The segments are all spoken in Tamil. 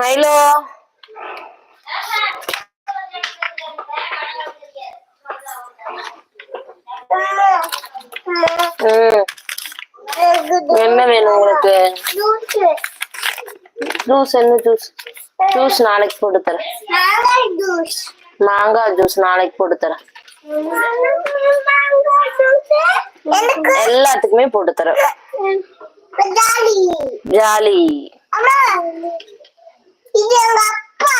மைலோ ம். என்ன வேணும் உங்களுக்கு? ஜூஸ் என்ன ஜூஸ் ஜூஸ் நாளைக்கு போட்டு தரேன். மாங்காய் ஜூஸ் நாளைக்கு போட்டு தரேன். எல்லாத்துக்குமே போட்டு தரேன். ஜாலி. இது எங்க அப்பா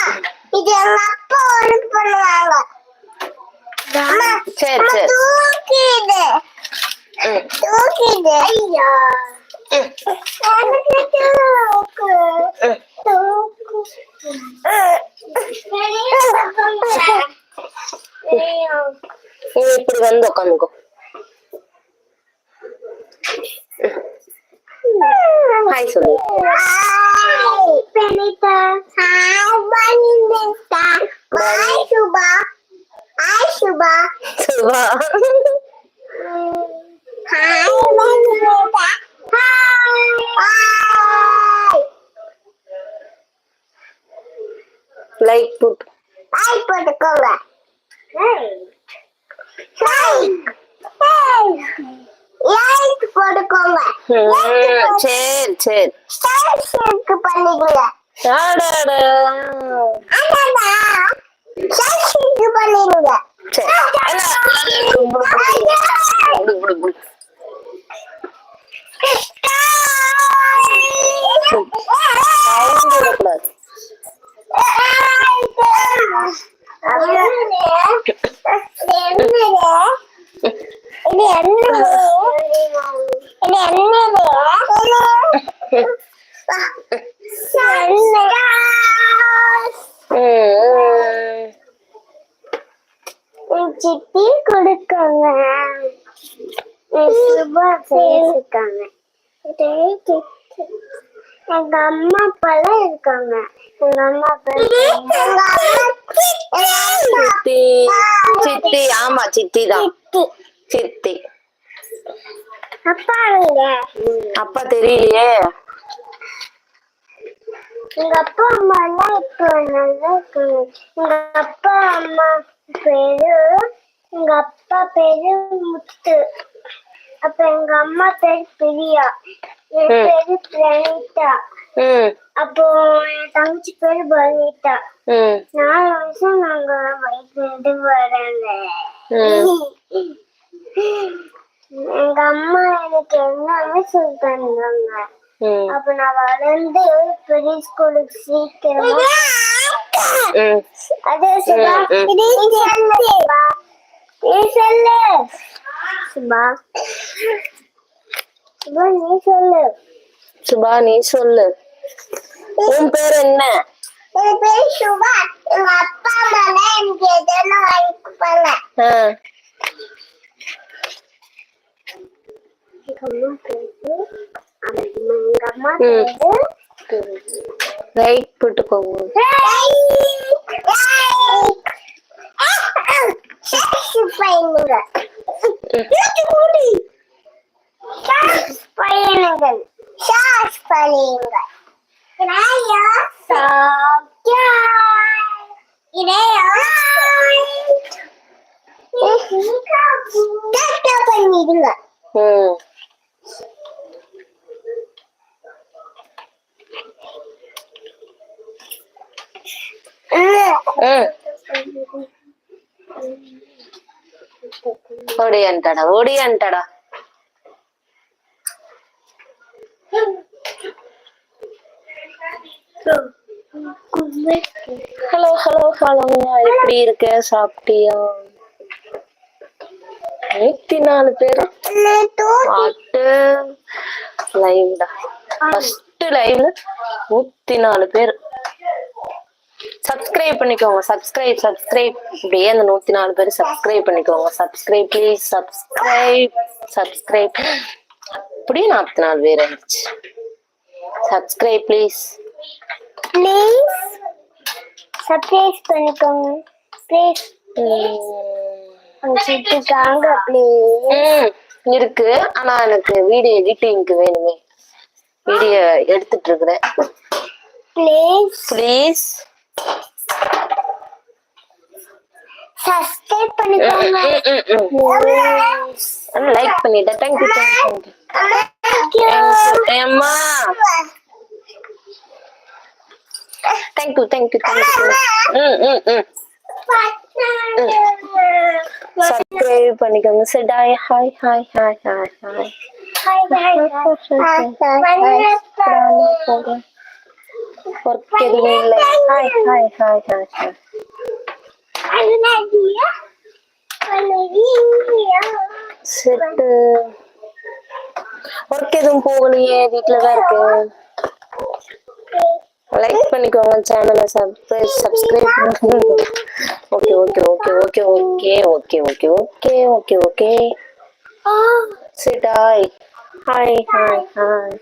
இது எங்க அப்பா ஒண்ணு பண்ணுவாங்க அம்மா, சரி அம்மா, சரி தூக்கிடு ம் தூக்கிடு ஐயா எனக்கு தூக்கு ம். தூக்கு நீ இப்படி வந்து உட்காந்துக்கோ ஹாய் சொல்லு Hai, Benita. Hai, Benita. Hai, Suba. Hai, Suba. Suba Hai, Benita. Hai. Hai. Like put Hai, போட்டுக்கோங்க. Like. Like போட்டுக்கோங்க. சரி சரி. அடடா. அடடா. Subscribe பண்ணிடுங்க. Sound விடக்கூடாது. சித்தி கொடுக்காங்க. சுபா பேசிருக்காங்க எங்க அம்மா அப்பாலாம் இருக்காங்க. எங்க அம்மா அப்பா சித்தி சித்தி ஆமா சித்தி. தான் சித்தி அப்பா அப்பா தெரியலையே. எங்க அப்பா அம்மா எல்லாம் இப்போ நல்லா இருக்காங்க. எங்க அப்பா அம்மா பேரு எங்க அப்பா பேரு முத்து. அப்ப எங்க அம்மா பேரு பிரியா. என். பேரு பிரணீதா அப்போ என் தங்கச்சி பேரு பனிதா ம். நாலு வருஷம் நாங்க வயிற்று வராங்க. எங்க அம்மா எனக்கு எல்லாமே சொல்லி தந்தாங்க. அப்ப நான் வளர்ந்து பெரிய ஸ்கூலுக்கு சீக்கிரமா அதே சுபா. நீ சொல்லு. நீ சொல்லு. சுபா சுபா நீ சொல்லு. சுபா நீ சொல்லு. உன் பேர் என்ன? என் பேர் சுபா எங்க அப்பா அம்மா எனக்கு எதனா வாங்கி கொடுப்பாங்க. ஆ, எங்க அம்மா பேரு? எங்க அம்மா ம். பேரு? ரைட் போட்டுக்கோங்க பயணங்கள் பயணங்கள் பண்ணிடுங்க ம் ம் ஓடி అంటాడా ఓడి అంటాడా ஹலோ ஹலோ ஹலோ எப்படி இருக்க சாப்பிட்டியா நூத்தி நாலு பேர் பாட்டு லைவ்டா ஃபர்ஸ்ட் லைவ்ல நூத்தி நாலு பேர் சப்ஸ்கிரைப் பண்ணிக்கோங்க. சப்ஸ்கிரைப் சப்ஸ்கிரைப் அப்படியே அந்த நூத்தி நாலு பேர் சப்ஸ்கிரைப் பண்ணிக்கோங்க. சப்ஸ்கிரைப் ப்ளீஸ் சப்ஸ்கிரைப் சப்ஸ்கிரைப் அப்படியே நாற்பத்தி நாலு பேர் ஆயிடுச்சு. சப்ஸ்கிரைப் ப்ளீஸ் ப்ளீஸ் சர்ப்ரைஸ் பண்ணிக்கோங்க. ப்ளீஸ் வச்சுட்டுக்காங்க ப்ளீஸ் இருக்கு. ஆனா எனக்கு வீடியோ எடிட்டிங்க்கு வேணுமே. வீடியோ எடுத்துட்டு இருக்கிறேன். ப்ளீஸ் ப்ளீஸ் சப்ஸ்கிரைப் பண்ணிக்கோங்க. லைக் பண்ணிட்டேன் தேங்க்யூ தேங்க்யூ அம்மா thank you thank you thank you ம் ம் ம் சப்ஸ்கிரைப் பண்ணிக்கோங்க. சரி hi hi hi hi hi work எதுவுமே இல்லை hi hi hi hi hi set work எதுவும் போகலையே வீட்டில் தான் இருக்கேன் லைக் பண்ணிக்கோங்க சேனலை சப்ஸ்கிரைப் சப்ஸ்கிரைப் பண்ணிக்கோங்க okay okay okay okay okay okay okay okay okay okay sit hi hi hi hi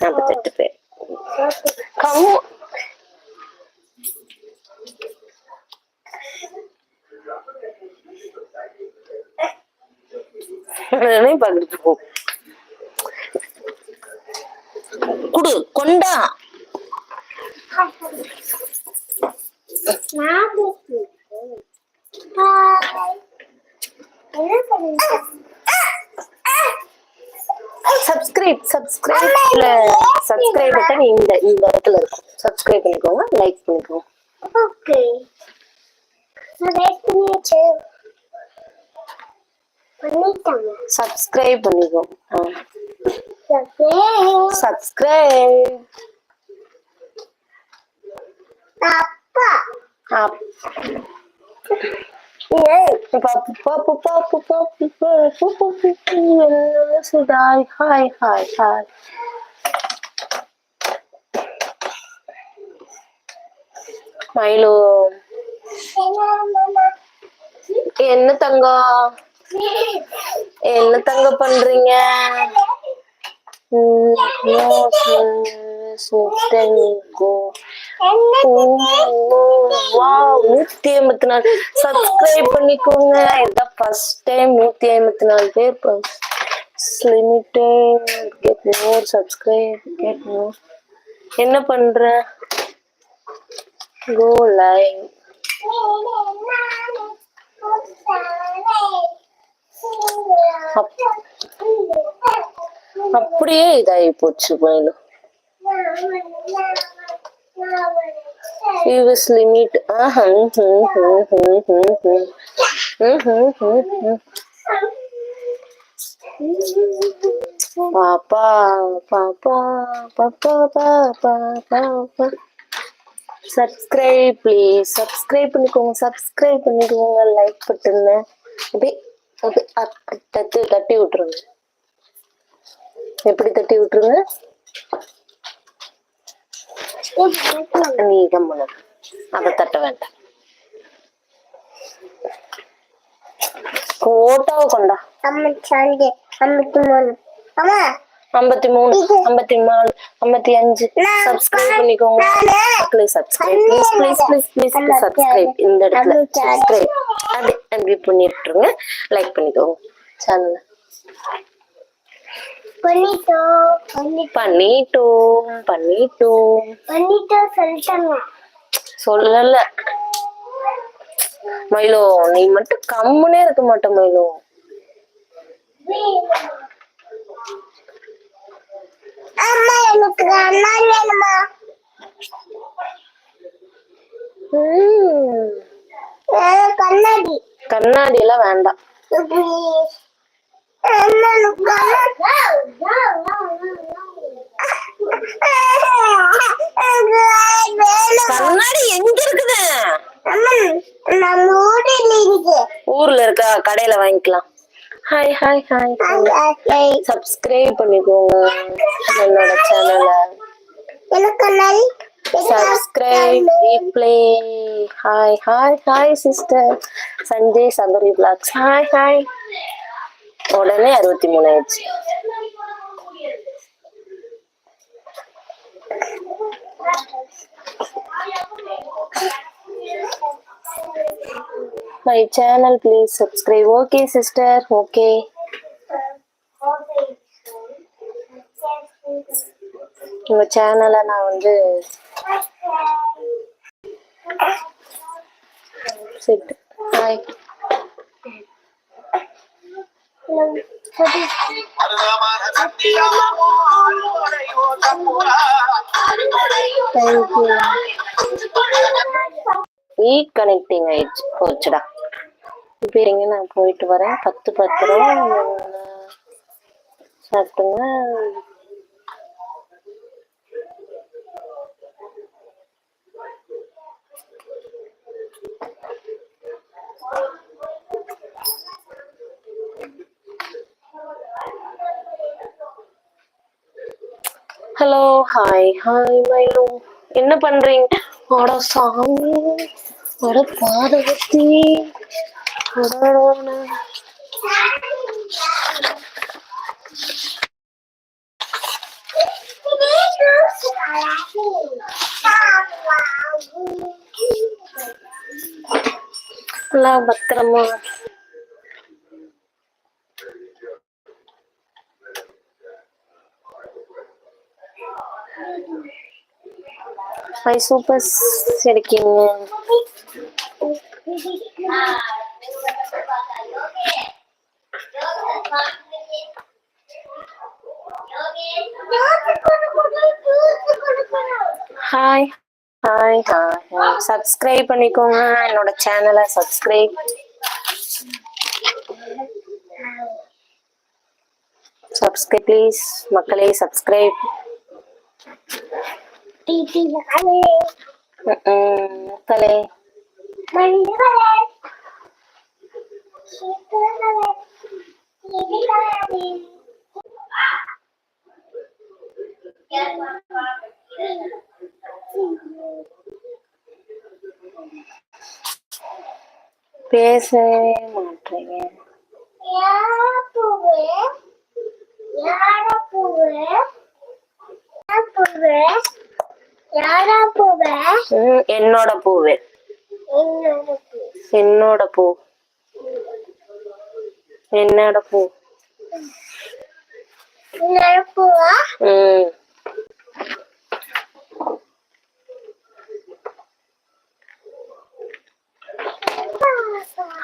நாற்பத்தெட்டு பேர். Кого? Не погребу. குடு கொண்டா நான் சப்ஸ்கிரைப் சப்ஸ்கிரைப்ல சப்ஸ்கிரைப் பட்டன் இந்த இந்த இடத்துல இருக்கும் சப்ஸ்கிரைப் பண்ணிக்கோங்க லைக் பண்ணிக்கோங்க. ஓகே. சப்ஸ்கிரைப் பண்ணிக்கோங்க சப்ஸ்கிரைப் அப்பா. பாப்பு Сюди, хай, хай, хай. மயிலு என்ன தங்கம் என்ன தங்க பண்றீங்க நூத்தி ஐம்பத்தி நாலு. சப்ஸ்கிரைப் பண்ணிக்கோங்க. இதான் ஃபர்ஸ்ட் டைம் நூத்தி ஐம்பத்தி நாலு பேர் limited get more subscribe get more என்ன பண்ற? கோ லைவ் அப்படியே இதாகி போச்சு மேலும் He was limit. Uh -huh. Mm -hmm. Mm -hmm. Mm -hmm. Mm -hmm. Papa, papa, papa, papa, papa. Subscribe please subscribe பண்ணிக்கோங்க சப்ஸ்கிரைப் பண்ணிக்கோங்க லைக் பட்டுன்னு அப்படி அப்படியே தட்டி தட்டி விட்டுருங்க எப்படி தட்டி விட்டுருங்க நீ கம்மனு அதை தட்ட வேண்டாம் கோட்டாவை கொண்டா அம்மா ஐம்பத்தி மூணு. ஐம்பத்தி மூணு ஐம்பத்தி நாலு ஐம்பத்தி அஞ்சு சப்ஸ்கிரைப் பண்ணிக்கோங்க மக்களே subscribe please please please please subscribe இந்த இடத்துல சப்ஸ்கிரைப் அப்படி அப்படி பண்ணிட்டுருங்க லைக் பண்ணிக்கோங்க சேனல் பண்ணிட்டோம். பண்ணி பண்ணிட்டோம் பண்ணிட்டோம். பண்ணிட்டோம் சொல்லிட்டாங்க. சொல்லல. மயிலோ நீ மட்டும் கம்முனே இருக்க மாட்ட மயிலோ. அம்மா எனக்கு அண்ணா வேணுமா? கண்ணாடி கண்ணாடி. எல்லாம் வேண்டாம். அம்மா கண்ணாடி எங்க இருக்குது? நம்ம இருக்கு ஊர்ல இருக்கா? கடையில வாங்கிக்கலாம். Hi hi hi hi subscribe பண்ணிக்கோங்க. என்னோட சேனலை எனக்கு like subscribe replay hi hi hi sister Sanjay Sabari blocks hi hi உடனே அறுபத்தி மூணு ஆயிடுச்சு. My channel please subscribe okay sister okay உங்க சேனலை நான் வந்து செட் ஹாய் தேங்க்யூ ஈ கனெக்டிங் ஆயிடுச்சு போச்சுடா. இப்போ இருங்க நான் போயிட்டு வரேன். பத்து பத்து ரூபா. சாப்பிட்டுங்க ஹலோ ஹாய் ஹாய் மயிலு என்ன பண்றீங்க? அட சாமி அட பாதகத்தி பத்திரமா. ஹை சூப்பர்ஸ் இருக்கீங்க ஹாய் ஹாய் ஹாய் சப்ஸ்கிரைப் பண்ணிக்கோங்க. என்னோட சேனலை சப்ஸ்கிரைப் சப்ஸ்கிரைப் ப்ளீஸ் மக்களே சப்ஸ்கிரைப் மக்களே பேசவே மாட்டேங்க யாரா பூவே ம், என்னோட பூவு என்னோட பூ என்னோட பூ. என்னோட பூ. என்னோட பூவா? ம்.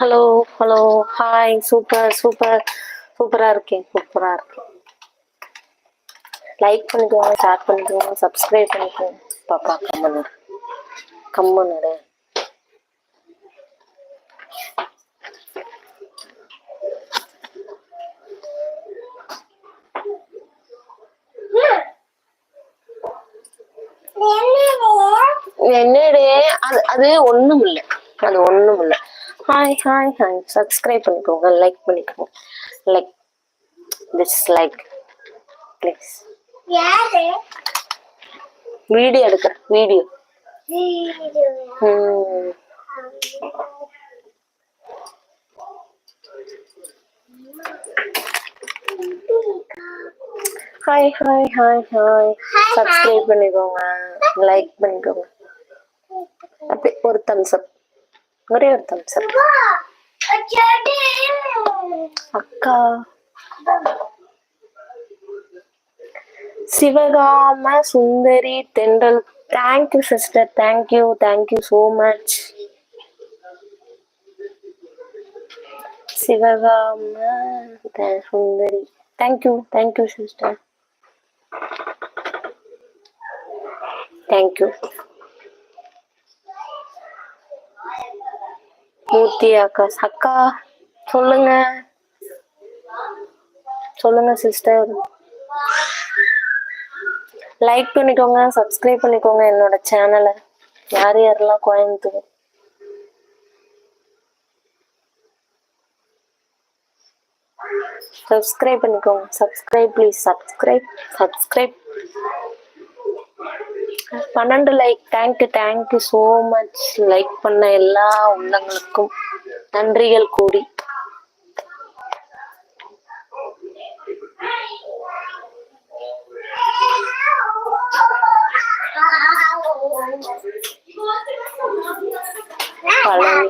Hello hello. Hi super super. சூப்பரா இருக்கேன் சூப்பரா இருக்கேன். லைக் பண்ணிக்கோங்க ஷேர் பண்ணிக்கோங்க சப்ஸ்கிரைப் பண்ணிக்கோங்க. பாப்பா கம்மனு கம்மனு என்னடே அது அது ஒண்ணும் இல்ல. அது ஒண்ணும் இல்ல. ஹாய் ஹாய் ஹாய் சப்ஸ்கிரைப் பண்ணிக்கோங்க. லைக் பண்ணிக்கோங்க. லைக் திஸ் லைக் ப்ளீஸ் யாரு? வீடியோ எடுக்கிறேன் video hi hi hi hi subscribe பண்ணிக்கோங்க. லைக் பண்ணிக்கோங்க. அப்படி ஒரு தம்ஸ் அப் ஒரே ஒரு தம்ஸ் அப். அக்கா. Sivakama Sundari Thendral. Thank you sister thank you thank you so much Sivakama Sundari. Thank you thank you sister thank you Murthy அக்கா அக்கா சொல்லுங்க. சொல்லுங்க சிஸ்டர் லைக் பண்ணிக்கோங்க சப்ஸ்கிரைப் பண்ணிக்கோங்க என்னோட சேனலை யார் யாரெல்லாம் கோயம்புத்தூர்? சப்ஸ்கிரைப் பண்ணிக்கோங்க. சப்ஸ்கிரைப் ப்ளீஸ் சப்ஸ்கிரைப் சப்ஸ்கிரைப் பன்னெண்டு like thank you thank you so much like பண்ண எல்லா உள்ளங்களுக்கும் நன்றிகள் கூடி. பழனி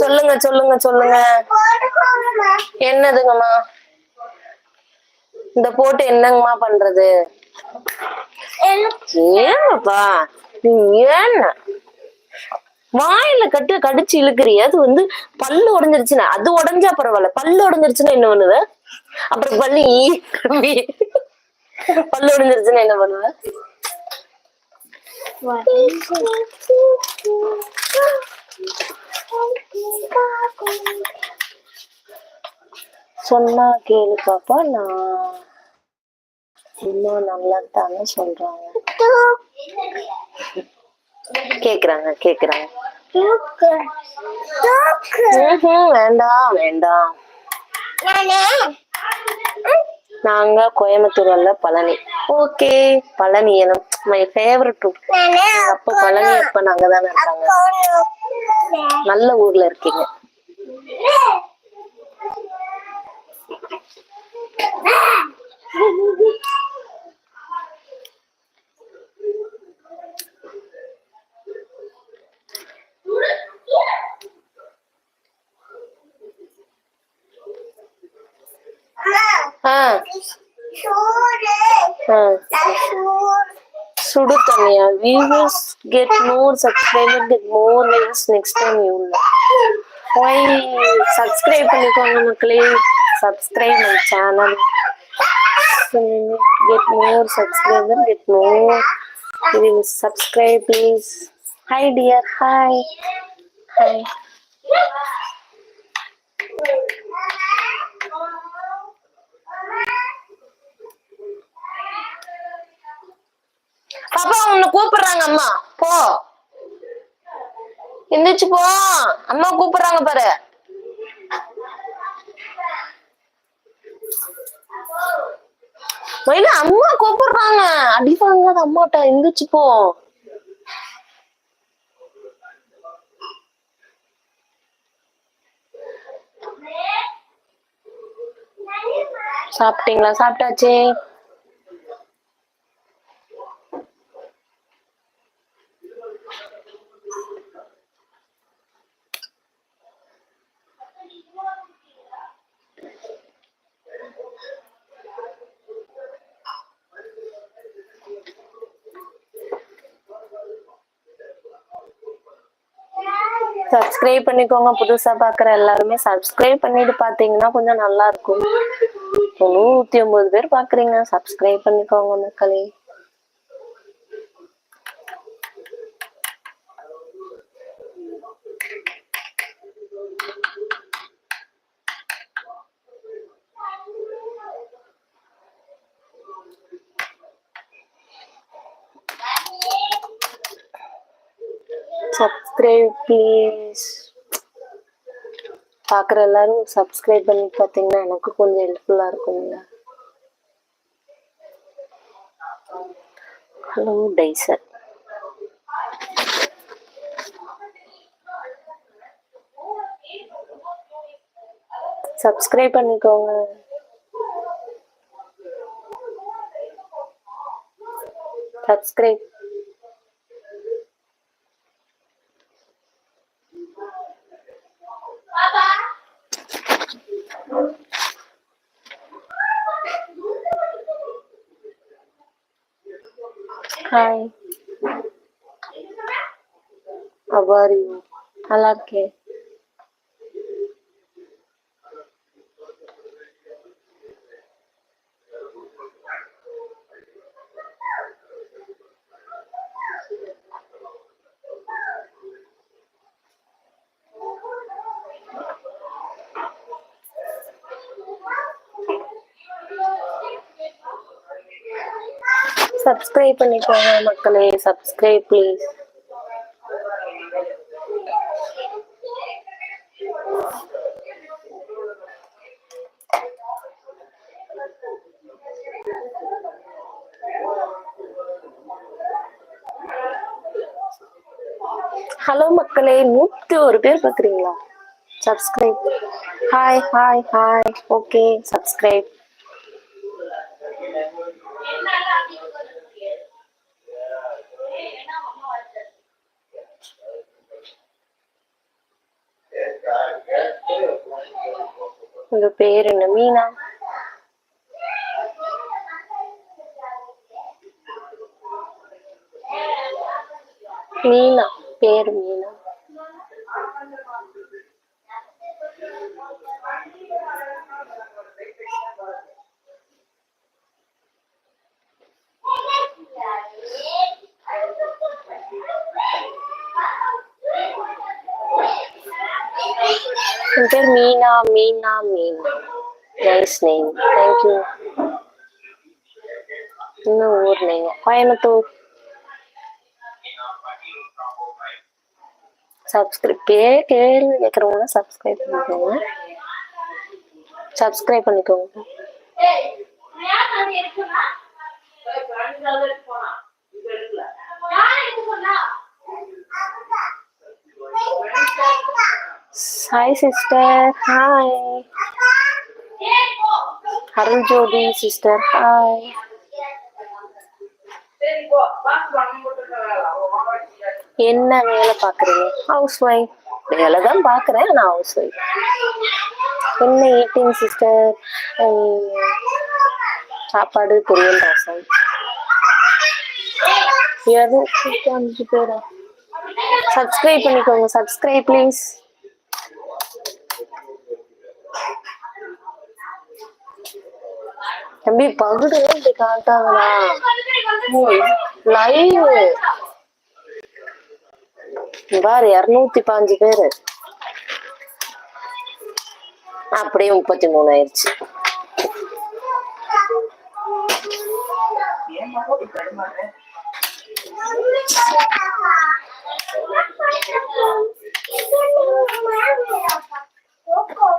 சொல்லுங்க சொல்லுங்க சொல்லுங்க. என்னதுங்கம்மா? இந்த போட்டு என்னங்கம்மா பண்றது? ஏன்ப்பா ஏன் வாயில கட்டு கடிச்சு இழுக்கிறிய அது வந்து பல்லு உடைஞ்சிருச்சுன்னா அது உடைஞ்சா பரவாயில்ல. பல்லு உடைஞ்சிருச்சுன்னா என்ன பண்ணுவ? அப்புறம் பல்லு ஈ பல்லு உடைஞ்சிருச்சுன்னா என்ன பண்ணுவ? சொன்னா கேளு பாப்பா நான் இன்னும் நல்லா தானே சொல்றாங்க கேக்குறாங்க கேக்குறாங்க. வேண்டாம் வேண்டாம். நாங்க கோயம்புத்தூர் அல்ல பழனி. ஓகே. பழனி எனும் மை ஃபேவரட் அப்ப பழனி அப்ப நாங்க தானே இருக்காங்க. நல்ல ஊர்ல இருக்கீங்க. சுடு தண்ணியா? Viewers get more subscriber get more views next time யூல போய் சப்ஸ்கிரைப் பண்ணிக்கோங்க மக்களே? Subscribe my channel get more subscriber get more please subscribe please hi dear hi hi பாப்பா உன்னை கூப்பிடுறாங்க அம்மா போ. எந்திரிச்சு போ. அம்மா கூப்பிடுறாங்க பாரு. மயிலு அம்மா கூப்பிடுறாங்க. அடி அம்மாட்ட. எந்திரிச்சு போ. சாப்பிட்டீங்களா? சாப்பிட்டாச்சே. சப்ஸ்கிரைப் பண்ணிக்கோங்க. புதுசா பாக்குற எல்லாருமே சப்ஸ்கிரைப் பண்ணிட்டு பாத்தீங்கன்னா கொஞ்சம் நல்லா இருக்கும். நூத்தி ஒன்பது பேர் பாக்குறீங்க சப்ஸ்கிரைப் பண்ணிக்கோங்க மக்களே. ப்ளீஸ் பார்க்குற எல்லாரும் சப்ஸ்கிரைப் பண்ணி பார்த்தீங்கன்னா எனக்கு கொஞ்சம் ஹெல்ப்ஃபுல்லாக இருக்கும்ல ஹலோ டைசர் சப்ஸ்கிரைப் பண்ணிக்கோங்க. சப்ஸ்கிரைப் ஹாய் அவாரி நல்லா சப்ஸ்கிரைப் பண்ணிக்கோங்க மக்களே சப்ஸ்கிரைப் ப்ளீஸ் ஹலோ மக்களே நூத்தி ஒரு பேர் பாக்குறீங்களா? Subscribe hi hi hi okay subscribe உங்க பேர் என்ன? மீனா? மீனா பேர் மீனா. பேர் Meena Meena Meena nice name thank you இன்னும் ஊர் நீங்க கோயம்புத்தூர் சப்ஸ்கிரைப் பேர் கேள்வி கேட்குறவங்க சப்ஸ்கிரைப் பண்ணிக்கோங்க. சப்ஸ்கிரைப் பண்ணிக்கோங்க. Hi sister hi Arul Jothi sister hi என்ன வேலை பாக்குறீங்க ஹவுஸ் ஒய்ஃப் வேலை தான் பாக்குறேன் நான் ஹவுஸ் ஒய்ஃப் என்ன ஈட்டிங் சிஸ்டர் சாப்பாடு பொரியல் ரசம். இருநூத்தி அஞ்சு பேரா சப்ஸ்கிரைப் பண்ணிக்கோங்க சப்ஸ்கிரைப் ப்ளீஸ் தம்பி பகுடு இப்படி காட்டாங்களா லைவ் பாரு இருநூத்தி பாஞ்சு பேரு. அப்படியே முப்பத்தி மூணு ஆயிடுச்சு.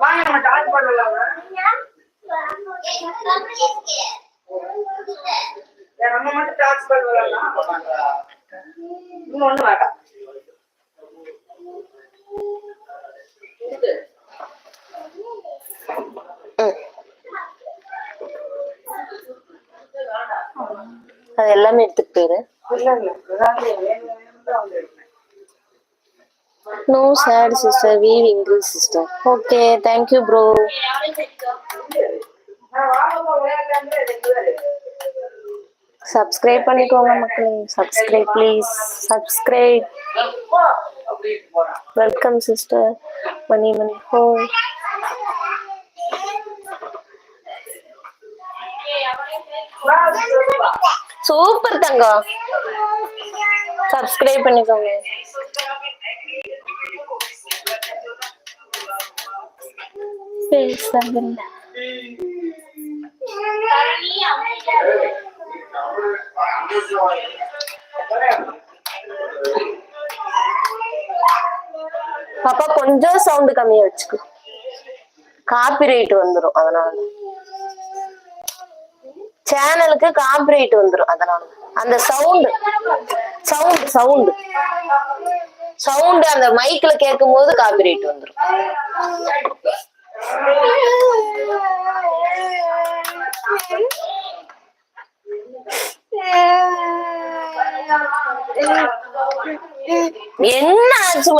வாங்க நம்ம டார்ச் பண்ணலாங்க நம்ம மட்டும் டார்ச் பண்ணலாம் இன்னும் ஒண்ணு வேண்டாம் ம். அது எல்லாமே எடுத்துட்டு போயிரு. No chat sister we English sister okay thank you bro நான் வாங்கப்போ விளையாடுறாங்க ரெண்டு பேரு சப்ஸ்கிரைப் பண்ணிக்கோங்க மக்களே. Subscribe please subscribe welcome sister Mani Mani. ஹோ சூப்பர் தங்கம் சப்ஸ்கிரைப் பண்ணிக்கோங்க. பேசவில்லை பாப்பா கொஞ்சம் சவுண்ட் கம்மியா வச்சுக்கோ. காப்பிரைட் வந்துரும் அதனால. சேனலுக்கு காப்பிரைட் வந்துரும் அதனால. அந்த சவுண்ட் சவுண்ட் சவுண்ட் சவுண்ட் அந்த மைக்ல கேட்கும் போது காப்பிரைட் வந்துரும். என்ன ஆச்சு